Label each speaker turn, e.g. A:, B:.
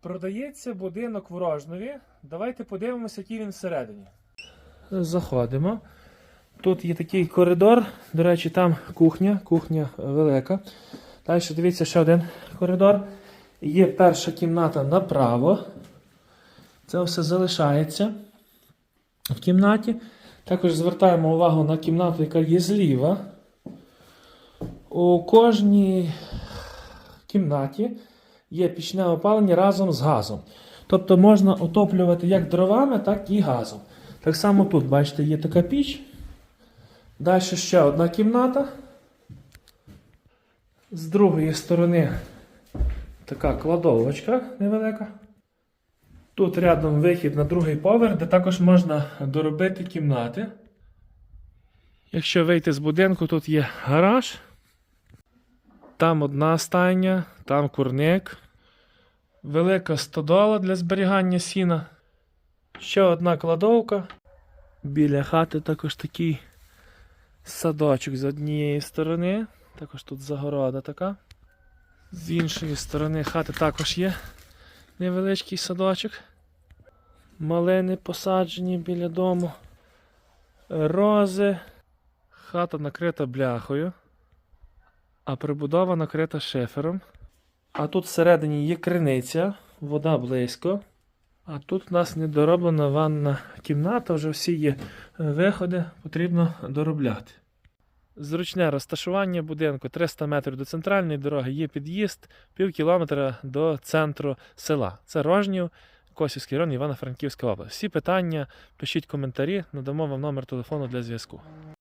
A: Продається будинок в Рожнові. Давайте подивимося, який він всередині. Заходимо. Тут є такий коридор. До речі, там кухня, кухня велика. Далі дивіться ще один коридор. Є перша кімната направо. Це все залишається в кімнаті. Також звертаємо увагу на кімнату, яка є зліва. У кожній кімнаті є пічне опалення разом з газом. Тобто можна отоплювати як дровами, так і газом. Так само тут, бачите, є така піч. Далі ще одна кімната. З другої сторони така кладовочка невелика. Тут рядом вихід на другий поверх, де також можна доробити кімнати. Якщо вийти з будинку, тут є гараж. Там одна стайня, там курник. Велика стодола для зберігання сіна. Ще одна кладовка. Біля хати також такий садочок з однієї сторони. Також тут загорода така. З іншої сторони хати також є невеличкий садочок. Малини посаджені біля дому. Рози. Хата накрита бляхою, а прибудова накрита шифером. А тут всередині є криниця, вода близько. А тут у нас недороблена ванна кімната, вже всі є виходи, потрібно доробляти. Зручне розташування будинку 300 метрів до центральної дороги, є під'їзд, пів кілометра до центру села. Це Рожнів, Косівський район, Івано-Франківська область. Всі питання пишіть коментарі, надамо вам номер телефону для зв'язку.